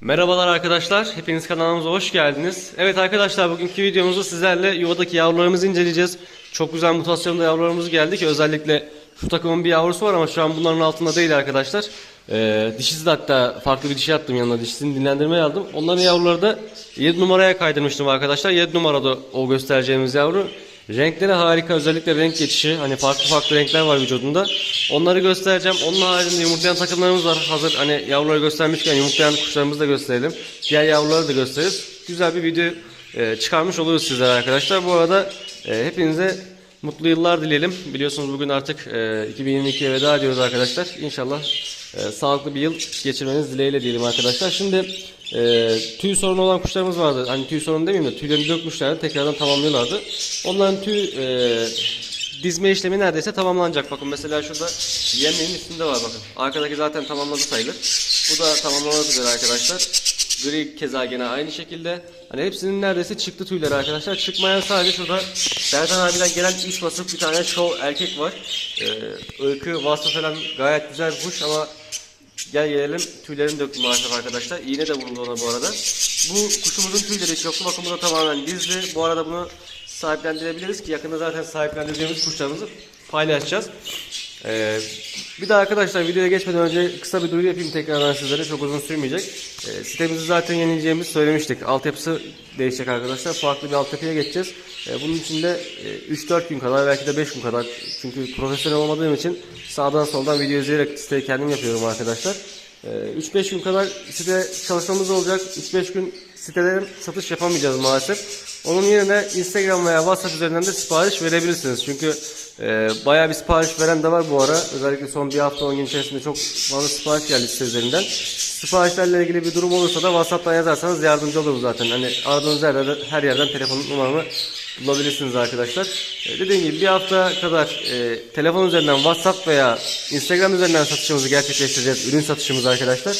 Merhabalar arkadaşlar, hepiniz kanalımıza hoş geldiniz. Evet arkadaşlar bugünkü videomuzda sizlerle yuvadaki yavrularımızı inceleyeceğiz. Çok güzel mutasyonda yavrularımız geldi ki özellikle şu takımın bir yavrusu var ama şu an bunların altında değil arkadaşlar. Ee, dişisi de hatta farklı bir dişi attım yanına dişisini dinlendirmeye aldım. Onların yavruları da 7 numaraya kaydırmıştım arkadaşlar. 7 numarada o göstereceğimiz yavru. Renkleri harika özellikle renk geçişi hani farklı farklı renkler var vücudunda. Onları göstereceğim. Onun haricinde yumurtlayan takımlarımız var. Hazır hani yavruları göstermişken yumurtlayan kuşlarımızı da gösterelim. Diğer yavruları da gösteririz. Güzel bir video e, çıkarmış oluruz sizlere arkadaşlar. Bu arada e, hepinize mutlu yıllar dileyelim. Biliyorsunuz bugün artık e, 2022'ye veda ediyoruz arkadaşlar. İnşallah e, sağlıklı bir yıl geçirmeniz dileğiyle diyelim arkadaşlar. Şimdi e, tüy sorunu olan kuşlarımız vardı. Hani tüy sorunu demeyeyim de tüylerini dökmüşlerdi. Tekrardan tamamlıyorlardı. Onların tüy e, dizme işlemi neredeyse tamamlanacak. Bakın mesela şurada yemeğin üstünde var bakın. Arkadaki zaten tamamladı sayılır. Bu da tamamlamak üzere arkadaşlar. Gri keza gene aynı şekilde. Hani hepsinin neredeyse çıktı tüyleri arkadaşlar. Çıkmayan sadece şurada Bertan abiden gelen iç basıp bir tane şov erkek var. Ee, ırkı vasfı falan gayet güzel bir kuş ama Gel gelelim tüylerini döktüm maalesef arkadaşlar. İğne de vuruldu ona bu arada. Bu kuşumuzun tüyleri hiç yoktu. Bakın bu da tamamen dizli. Bu arada bunu sahiplendirebiliriz ki yakında zaten sahiplendireceğimiz kuşlarımızı paylaşacağız. Ee, bir de arkadaşlar videoya geçmeden önce kısa bir duyuru yapayım tekrardan sizlere. Çok uzun sürmeyecek. Ee, sitemizi zaten yenileyeceğimizi söylemiştik. Altyapısı değişecek arkadaşlar. Farklı bir altyapıya geçeceğiz. Ee, bunun için de e, 3-4 gün kadar belki de 5 gün kadar çünkü profesyonel olmadığım için sağdan soldan video izleyerek siteyi kendim yapıyorum arkadaşlar. Ee, 3-5 gün kadar site çalışmamız olacak. 3-5 gün sitelerin satış yapamayacağız maalesef. Onun yerine Instagram veya WhatsApp üzerinden de sipariş verebilirsiniz. Çünkü e, bayağı bir sipariş veren de var bu ara. Özellikle son bir hafta 10 gün içerisinde çok fazla sipariş geldi site üzerinden. Siparişlerle ilgili bir durum olursa da WhatsApp'tan yazarsanız yardımcı oluruz zaten. Hani aradığınız her yerden, her yerden telefon numaramı bulabilirsiniz arkadaşlar. E, dediğim gibi bir hafta kadar e, telefon üzerinden WhatsApp veya Instagram üzerinden satışımızı gerçekleştireceğiz. Ürün satışımızı arkadaşlar.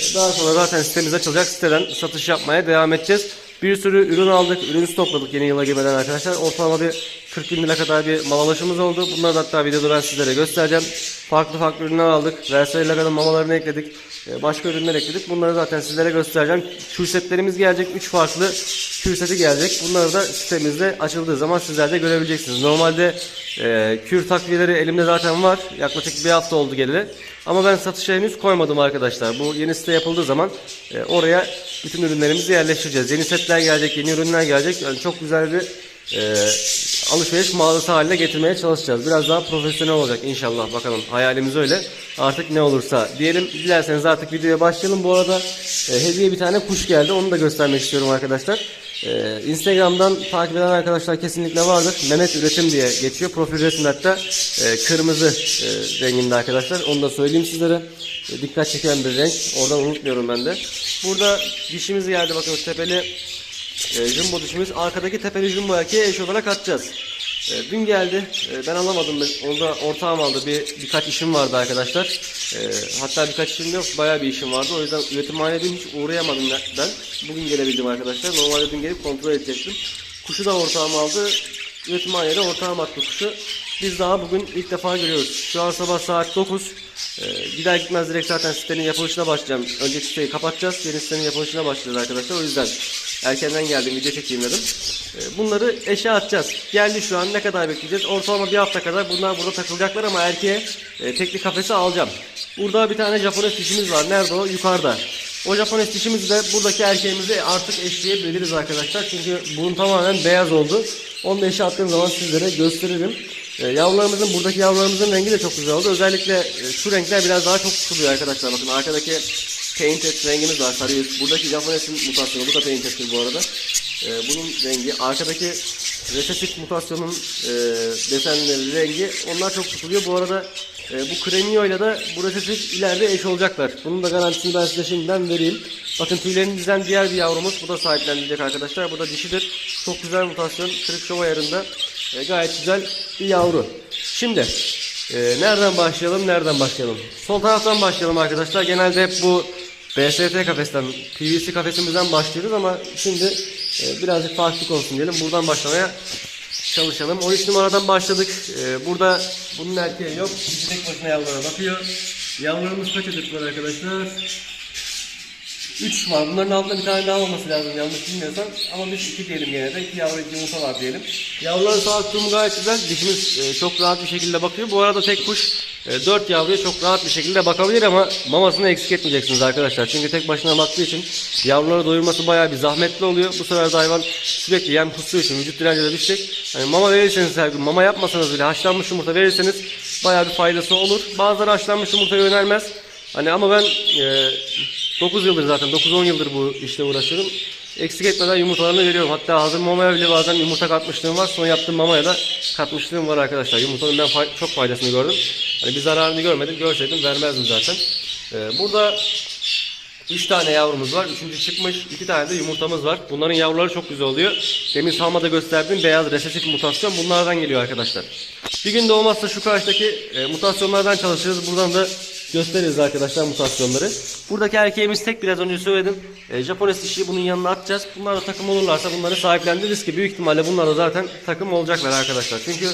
E, daha sonra zaten sitemiz açılacak. Siteden satış yapmaya devam edeceğiz. Bir sürü ürün aldık, ürün stokladık yeni yıla girmeden arkadaşlar. Ortalama bir 40 bin lira kadar bir mal alışımız oldu. Bunları da hatta videoda ben sizlere göstereceğim. Farklı farklı ürünler aldık. Versayla kadar mamalarını ekledik. Ee, Başka ürünler ekledik. Bunları zaten sizlere göstereceğim. Kür setlerimiz gelecek. 3 farklı kür seti gelecek. Bunları da sitemizde açıldığı zaman sizler de görebileceksiniz. Normalde e, kür takviyeleri elimde zaten var. Yaklaşık bir hafta oldu geleli. Ama ben satışa henüz koymadım arkadaşlar. Bu yeni site yapıldığı zaman e, oraya bütün ürünlerimizi yerleştireceğiz. Yeni setler gelecek, yeni ürünler gelecek. Yani çok güzel bir e, alışveriş mağazası haline getirmeye çalışacağız. Biraz daha profesyonel olacak inşallah bakalım. Hayalimiz öyle. Artık ne olursa diyelim. Dilerseniz artık videoya başlayalım. Bu arada e, hediye bir tane kuş geldi. Onu da göstermek istiyorum arkadaşlar. Ee, Instagram'dan takip eden arkadaşlar kesinlikle vardır. Mehmet Üretim diye geçiyor. Profil resimde hatta e, kırmızı e, renginde arkadaşlar. Onu da söyleyeyim sizlere. E, dikkat çeken bir renk. Oradan unutmuyorum ben de. Burada dişimiz geldi bakın tepeli e, jumbo dişimiz. Arkadaki tepeli jumbo erkeğe eş olarak atacağız. E, dün geldi. E, ben alamadım. Onu da ortağım aldı. Bir birkaç işim vardı arkadaşlar. E, hatta birkaç işim yok. Bayağı bir işim vardı. O yüzden üretimhaneye dün hiç uğrayamadım ben. Bugün gelebildim arkadaşlar. Normalde dün gelip kontrol edecektim. Kuşu da ortağım aldı. Üretimhaneye de ortağım attı kuşu. Biz daha bugün ilk defa görüyoruz. Şu an sabah saat 9. Ee, gider gitmez direkt zaten sitenin yapılışına başlayacağım. Önceki siteyi kapatacağız. Yeni sitenin yapılışına başlayacağız arkadaşlar. O yüzden erkenden geldim video çekeyim dedim. Ee, bunları eşe atacağız. Geldi şu an ne kadar bekleyeceğiz? Ortalama bir hafta kadar bunlar burada takılacaklar ama erkeğe e, tekli kafesi alacağım. Burada bir tane Japones dişimiz var. Nerede o? Yukarıda. O Japones dişimizi de buradaki erkeğimizi artık eşleyebiliriz arkadaşlar. Çünkü bunun tamamen beyaz oldu. Onu da eşe attığım zaman sizlere gösteririm. E, yavrularımızın buradaki yavrularımızın rengi de çok güzel oldu. Özellikle e, şu renkler biraz daha çok tutuluyor arkadaşlar. Bakın arkadaki painted rengimiz var sarı. Buradaki Japones'in mutasyonu bu da painted'tir bu arada. E, bunun rengi arkadaki recessive mutasyonun e, desenleri rengi onlar çok tutuluyor. Bu arada e, bu Cremio ile de bu recessive ileride eş olacaklar. Bunun da garantisini ben size şimdiden vereyim. Bakın tüylerini dizen diğer bir yavrumuz. Bu da sahiplenilecek arkadaşlar. Bu da dişidir. Çok güzel mutasyon. Kırık şov ayarında. E, gayet güzel bir yavru. Şimdi e, nereden başlayalım? Nereden başlayalım? Sol taraftan başlayalım arkadaşlar. Genelde hep bu BST kafesten, PVC kafesimizden başlıyoruz ama şimdi e, birazcık farklılık olsun diyelim. Buradan başlamaya çalışalım. 13 numaradan başladık. E, burada bunun erkeği yok. İki tek başına yavrulara bakıyor. Yavrularımız kaç var arkadaşlar? 3 var. Bunların altında bir tane daha olması lazım yanlış bilmiyorsam. Ama biz 2 diyelim gene de. 2 yavru 2 yumurta var diyelim. Yavruların sağlık durumu gayet güzel. Dişimiz e, çok rahat bir şekilde bakıyor. Bu arada tek kuş 4 yavruya çok rahat bir şekilde bakabilir ama mamasını eksik etmeyeceksiniz arkadaşlar. Çünkü tek başına baktığı için yavruları doyurması bayağı bir zahmetli oluyor. Bu sefer de hayvan sürekli yem kustuğu için vücut direnci de düşecek. Hani mama verirseniz her gün mama yapmasanız bile haşlanmış yumurta verirseniz bayağı bir faydası olur. Bazıları haşlanmış yumurtayı önermez. Hani ama ben e, 9 yıldır zaten 9-10 yıldır bu işte uğraşıyorum. Eksik etmeden yumurtalarını veriyorum. Hatta hazır mamaya bile bazen yumurta katmışlığım var. Son yaptığım mamaya da katmışlığım var arkadaşlar. Yumurtanın ben fay- çok faydasını gördüm. Hani bir zararını görmedim. Görseydim vermezdim zaten. Ee, burada 3 tane yavrumuz var. Üçüncü çıkmış. 2 tane de yumurtamız var. Bunların yavruları çok güzel oluyor. Demin salmada gösterdiğim beyaz resesif mutasyon bunlardan geliyor arkadaşlar. Bir gün de olmazsa şu karşıdaki e, mutasyonlardan çalışırız. Buradan da gösteririz arkadaşlar mutasyonları. Buradaki erkeğimiz tek biraz önce söyledim. E, Japones dişiyi bunun yanına atacağız. Bunlar da takım olurlarsa bunları sahiplendiririz ki büyük ihtimalle bunlar da zaten takım olacaklar arkadaşlar. Çünkü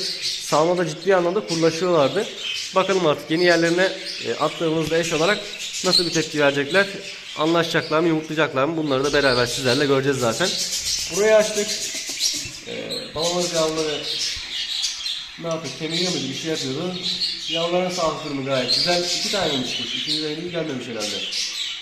salmada ciddi anlamda kurlaşıyorlardı. Bakalım artık yeni yerlerine e, attığımızda eş olarak nasıl bir tepki verecekler. Anlaşacaklar mı, yumurtlayacaklar mı? Bunları da beraber sizlerle göreceğiz zaten. Burayı açtık. E, babamız yavruları ne yapıyor? Muydu? Bir şey yapıyordu. Yavruların sağlık durumu gayet güzel. İki tane çıkmış? İkinci henüz gelmemiş herhalde.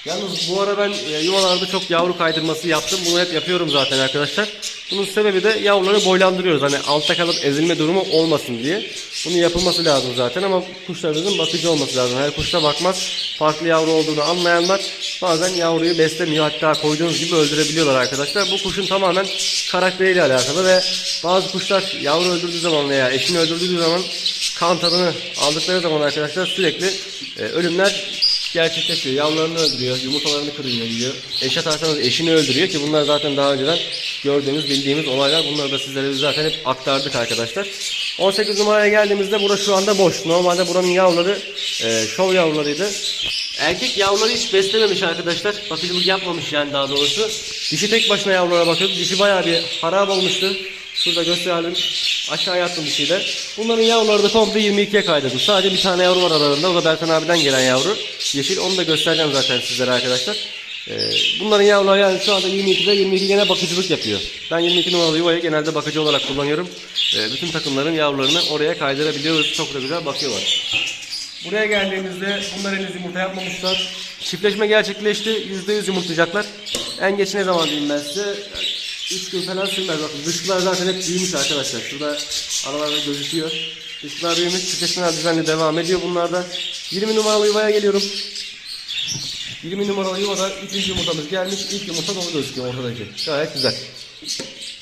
Yalnız bu ara ben e, yuvalarda çok yavru kaydırması yaptım. Bunu hep yapıyorum zaten arkadaşlar. Bunun sebebi de yavruları boylandırıyoruz. Hani altta kalıp ezilme durumu olmasın diye. Bunun yapılması lazım zaten ama kuşlarımızın bakıcı olması lazım. Her kuşta bakmaz. Farklı yavru olduğunu anlayanlar bazen yavruyu beslemiyor. Hatta koyduğunuz gibi öldürebiliyorlar arkadaşlar. Bu kuşun tamamen karakteriyle alakalı ve bazı kuşlar yavru öldürdüğü zaman veya eşini öldürdüğü zaman kan tadını aldıkları zaman arkadaşlar sürekli e, ölümler gerçekleşiyor. Yavrularını öldürüyor, yumurtalarını kırıyor, yiyor. Eş atarsanız eşini öldürüyor ki bunlar zaten daha önceden gördüğümüz, bildiğimiz olaylar. Bunları da sizlere biz zaten hep aktardık arkadaşlar. 18 numaraya geldiğimizde burası şu anda boş. Normalde buranın yavruları e, şov yavrularıydı. Erkek yavruları hiç beslememiş arkadaşlar. Bakıcılık yapmamış yani daha doğrusu. Dişi tek başına yavrulara bakıyordu. Dişi bayağı bir harap olmuştu. Şurada gösterelim. Aşağıya attım dişiyi de. Bunların yavruları da komple 22'ye kaydırdım. Sadece bir tane yavru var aralarında. O da Bertan abiden gelen yavru. Yeşil. Onu da göstereceğim zaten sizlere arkadaşlar. Ee, bunların yavruları yani şu anda 22'de 22 gene bakıcılık yapıyor. Ben 22 numaralı yuvayı genelde bakıcı olarak kullanıyorum. Ee, bütün takımların yavrularını oraya kaydırabiliyoruz. Çok da güzel bakıyorlar. Buraya geldiğimizde bunlar henüz yumurta yapmamışlar. Çiftleşme gerçekleşti. %100 yumurtlayacaklar. En geç ne zaman diyeyim ben size? 3 gün falan sürmez. Bakın dışkılar zaten hep büyümüş arkadaşlar. Şurada aralarda gözüküyor. Dışkılar büyümüş. Çiftleşmeler düzenli devam ediyor bunlarda. 20 numaralı yuvaya geliyorum. 20 numaralı yuvada ikinci yumurtamız gelmiş. İlk yumurta dolu gözüküyor ortadaki. Gayet güzel.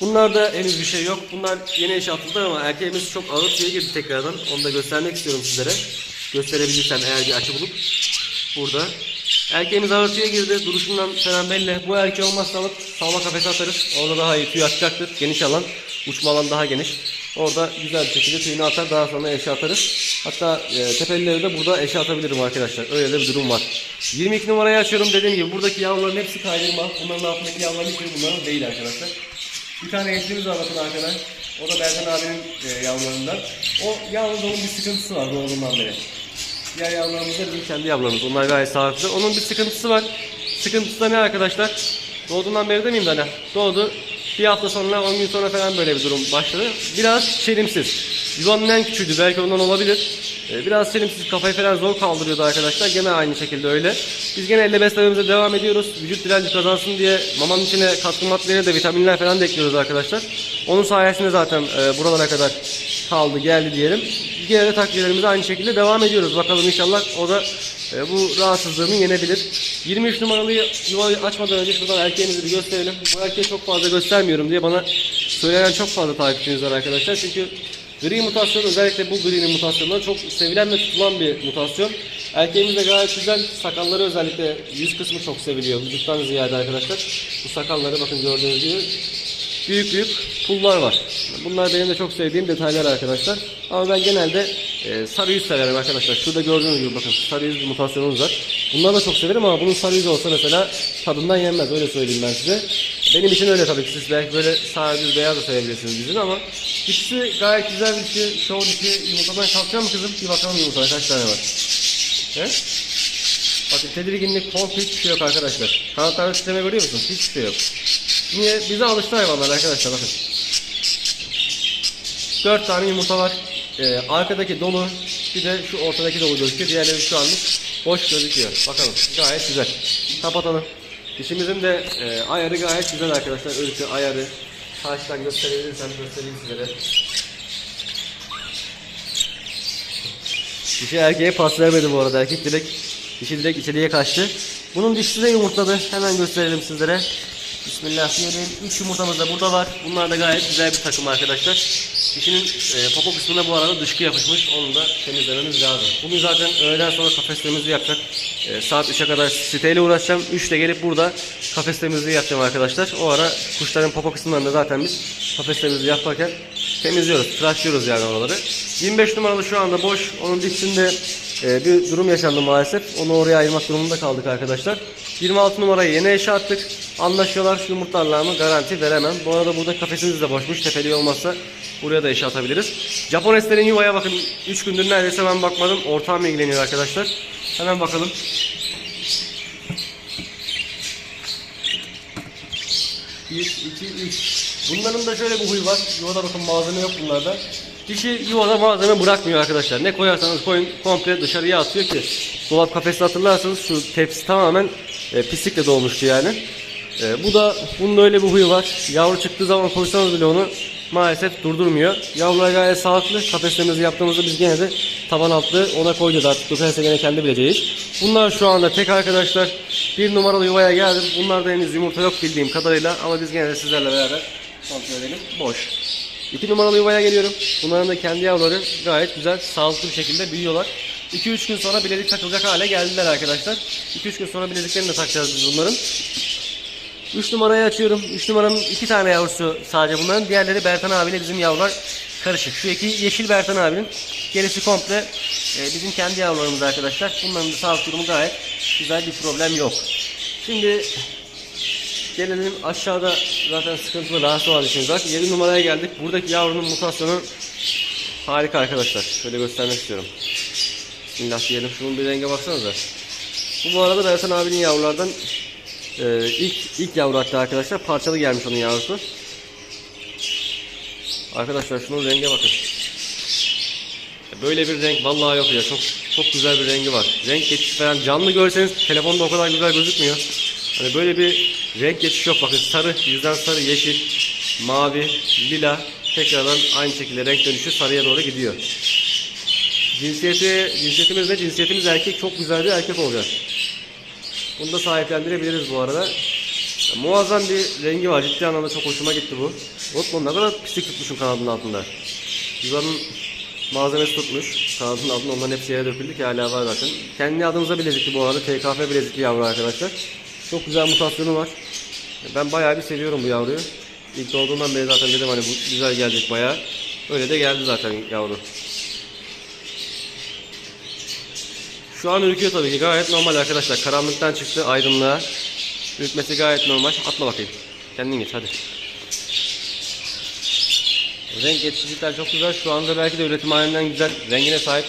Bunlarda henüz bir şey yok. Bunlar yeni eşe atıldılar ama erkeğimiz çok ağır suya girdi tekrardan. Onu da göstermek istiyorum sizlere. Gösterebilirsem eğer bir açı bulup. Burada. Erkeğimiz ağır suya girdi. Duruşundan falan belli. Bu erkeği olmazsa alıp salma kafese atarız. Orada daha iyi tüy atacaktır. Geniş alan. Uçma alan daha geniş. Orada güzel bir şekilde tüyünü atar. Daha sonra eşe atarız. Hatta e, tepelileri de burada eşe atabilirim arkadaşlar. Öyle de bir durum var. 22 numarayı açıyorum. Dediğim gibi buradaki yavruların hepsi kaydırma. Bunların altındaki yavruların hiçbiri bunların değil arkadaşlar. Bir tane eşliğimiz var bakın arkadaş. O da Berdan abinin e, yavrularından. O yavruda onun bir sıkıntısı var doğduğundan beri. Diğer yavrularımız da bizim kendi yavrularımız. Onlar gayet sağlıklı. Onun bir sıkıntısı var. Sıkıntısı da ne arkadaşlar? Doğduğundan beri demeyeyim de hani. Doğdu. Bir hafta sonra 10 gün sonra falan böyle bir durum başladı. Biraz çelimsiz. Yuvanın en küçüğüydü belki ondan olabilir. Ee, Biraz çelimsiz kafayı falan zor kaldırıyordu arkadaşlar. Gene aynı şekilde öyle. Biz gene elle beslememize devam ediyoruz. Vücut direnci kazansın diye mamanın içine katkı maddeleri de vitaminler falan da ekliyoruz arkadaşlar. Onun sayesinde zaten e, buralara kadar kaldı geldi diyelim. De takviyelerimize aynı şekilde devam ediyoruz. Bakalım inşallah o da e, bu rahatsızlığını yenebilir. 23 numaralı yuvayı açmadan önce şuradan erkeğimizi bir gösterelim. Bu erkeği çok fazla göstermiyorum diye bana söylenen çok fazla takipçiniz var arkadaşlar. Çünkü gri mutasyon özellikle bu gri'nin mutasyonları çok sevilen ve tutulan bir mutasyon. Erkeğimiz de gayet güzel. Sakalları özellikle yüz kısmı çok seviliyor. Vücuttan ziyade arkadaşlar. Bu sakalları bakın gördüğünüz gibi büyük büyük pullar var. Bunlar benim de çok sevdiğim detaylar arkadaşlar. Ama ben genelde e, sarı yüz severim arkadaşlar. Şurada gördüğünüz gibi bakın sarı yüz mutasyonumuz var. Bunları da çok severim ama bunun sarı yüz olsa mesela tadından yenmez. Öyle söyleyeyim ben size. Benim için öyle tabii ki. Siz belki böyle sarı yüz beyaz da sevebilirsiniz bizim ama dişisi gayet güzel bir dişi. Çoğu dişi yumurtadan kalkıyor mu kızım? Bir bakalım yumurtada kaç tane var. He? Bakın tedirginlik, korku hiçbir şey yok arkadaşlar. Kanatlarda titreme görüyor musunuz? Hiçbir şey yok. Niye? Bize alıştı hayvanlar arkadaşlar bakın. 4 tane yumurta var. Ee, arkadaki dolu. Bir de şu ortadaki dolu gözüküyor. Diğerleri şu anlık boş gözüküyor. Bakalım gayet güzel. Kapatalım. Dişimizin de e, ayarı gayet güzel arkadaşlar. Ölçü ayarı. Karşıdan gösterebilirsem göstereyim sizlere. Dişi erkeğe pas vermedi bu arada. Erkek direkt dişi direkt içeriye kaçtı. Bunun dişisi de yumurtladı. Hemen gösterelim sizlere. Bismillah diyelim. 3 yumurtamız da burada var. Bunlar da gayet güzel bir takım arkadaşlar. Dişinin e, popo kısmına bu arada dışkı yapışmış. Onu da temizlememiz lazım. Bugün zaten öğleden sonra kafes temizliği yapacak. E, saat 3'e kadar siteyle uğraşacağım. 3'te gelip burada kafes temizliği yapacağım arkadaşlar. O ara kuşların popo kısımlarında zaten biz kafes temizliği yaparken temizliyoruz. Tıraşlıyoruz yani oraları. 25 numaralı şu anda boş. Onun dişinde e, bir durum yaşandı maalesef. Onu oraya ayırmak durumunda kaldık arkadaşlar. 26 numarayı yeni eşe attık. Anlaşıyorlar şu yumurtlarla mı garanti veremem. Bu arada burada kafesimiz de boşmuş. Tepeli olmazsa buraya da eşe atabiliriz. Japon eslerin yuvaya bakın. 3 gündür neredeyse ben bakmadım. Ortağım ilgileniyor arkadaşlar. Hemen bakalım. 1, 2, 3. Bunların da şöyle bir huy var. Yuvada bakın malzeme yok bunlarda. Dişi yuvada malzeme bırakmıyor arkadaşlar. Ne koyarsanız koyun komple dışarıya atıyor ki. Dolap kafesi hatırlarsanız şu tepsi tamamen e, pislikle dolmuştu yani. E, bu da bunun öyle bir huyu var. Yavru çıktığı zaman koysanız bile onu maalesef durdurmuyor. Yavrular gayet sağlıklı. Kafeslerimizi yaptığımızda biz gene de taban altı ona koyacağız artık. Dökerse gene kendi bileceği iş. Bunlar şu anda tek arkadaşlar. Bir numaralı yuvaya geldim. Bunlarda henüz yumurta yok bildiğim kadarıyla ama biz gene de sizlerle beraber kontrol edelim. Boş. İki numaralı yuvaya geliyorum. Bunların da kendi yavruları gayet güzel, sağlıklı bir şekilde büyüyorlar. 2-3 gün sonra bilezik takılacak hale geldiler arkadaşlar. 2-3 gün sonra bileziklerini de takacağız biz bunların. 3 numarayı açıyorum. 3 numaranın 2 tane yavrusu sadece bunların. Diğerleri Bertan abiyle bizim yavrular karışık. Şu iki yeşil Bertan abinin. Gerisi komple e, bizim kendi yavrularımız arkadaşlar. Bunların da sağlık durumu gayet güzel bir problem yok. Şimdi Gelelim aşağıda zaten sıkıntılı rahatsız olan işimiz var. 7 numaraya geldik. Buradaki yavrunun mutasyonu harika arkadaşlar. Şöyle göstermek istiyorum. Bismillah diyelim. Şunun bir renge baksanıza. Bu bu arada Bertan abinin yavrulardan e, ilk ilk yavru hatta arkadaşlar. Parçalı gelmiş onun yavrusu. Arkadaşlar şunun renge bakın. Böyle bir renk vallahi yok ya. Çok çok güzel bir rengi var. Renk geçişi falan canlı görseniz telefonda o kadar güzel gözükmüyor. Hani böyle bir renk geçişi yok. Bakın sarı, yüzden sarı, yeşil, mavi, lila tekrardan aynı şekilde renk dönüşü sarıya doğru gidiyor. Cinsiyeti, cinsiyetimiz ne? Cinsiyetimiz erkek. Çok güzel bir erkek olacak. Bunu da sahiplendirebiliriz bu arada. Ya, muazzam bir rengi var. Ciddi anlamda çok hoşuma gitti bu. Unutma ne kadar pislik tutmuşum kanadının altında. Yuvanın malzemesi tutmuş. Kanadının altında onların hepsi yere döküldü ki hala var zaten. Kendi adımıza bilezikli bu arada. TKF bilezikli yavru arkadaşlar. Çok güzel mutasyonu var. Ben bayağı bir seviyorum bu yavruyu. İlk doğduğundan beri zaten dedim hani bu güzel gelecek bayağı. Öyle de geldi zaten yavru. Şu an ürküyor tabii ki gayet normal arkadaşlar. Karanlıktan çıktı aydınlığa. Ürkmesi gayet normal. Atla bakayım. Kendin git hadi. Renk geçişlikler çok güzel. Şu anda belki de üretim halinden güzel rengine sahip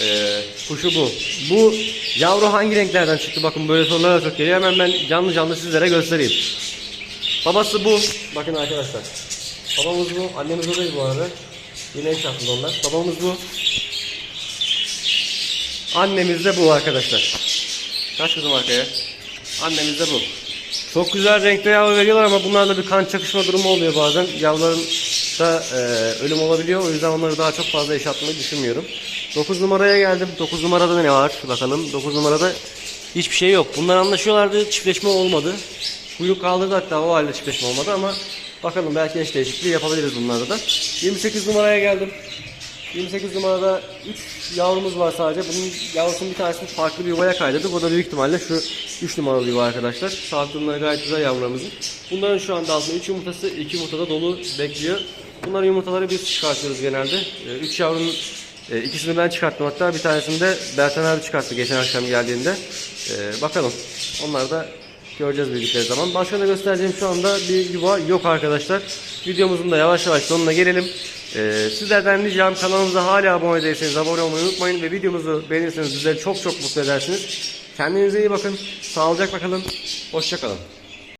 ee, kuşu bu. Bu yavru hangi renklerden çıktı? Bakın böyle sorular çok geliyor. Hemen ben canlı canlı sizlere göstereyim. Babası bu. Bakın arkadaşlar. Babamız bu. Annemiz o değil bu arada. Yine eş onlar. Babamız bu. Annemiz de bu arkadaşlar. Kaç kızım arkaya? Annemiz de bu. Çok güzel renkte yavru veriyorlar ama bunlarla bir kan çakışma durumu oluyor bazen. Yavruların da e, ölüm olabiliyor. O yüzden onları daha çok fazla atmayı düşünmüyorum. 9 numaraya geldim. 9 numarada ne var? Bakalım. 9 numarada hiçbir şey yok. Bunlar anlaşıyorlardı. Çiftleşme olmadı. Kuyruk kaldırdı hatta o halde çiftleşme olmadı ama bakalım belki eş değişikliği yapabiliriz bunlarda da. 28 numaraya geldim. 28 numarada 3 yavrumuz var sadece. Bunun yavrusunun bir tanesini farklı bir yuvaya kaydırdık. O da büyük ihtimalle şu 3 numaralı yuva arkadaşlar. Sağlık gayet güzel yavrularımızın. Bunların şu anda altında 3 yumurtası, 2 yumurta da dolu bekliyor. Bunların yumurtaları biz çıkartıyoruz genelde. 3 yavrunun e, ikisini ben çıkarttım hatta bir tanesini de Bertan abi çıkarttı geçen akşam geldiğinde. E, bakalım. Onlar da göreceğiz bildikleri zaman. Başka da göstereceğim şu anda bir yuva yok arkadaşlar. Videomuzun da yavaş yavaş sonuna gelelim. Ee, sizlerden ricam kanalımıza hala abone değilseniz abone olmayı unutmayın ve videomuzu beğenirseniz bizleri çok çok mutlu edersiniz. Kendinize iyi bakın. Sağlıcakla kalın. Hoşça kalın.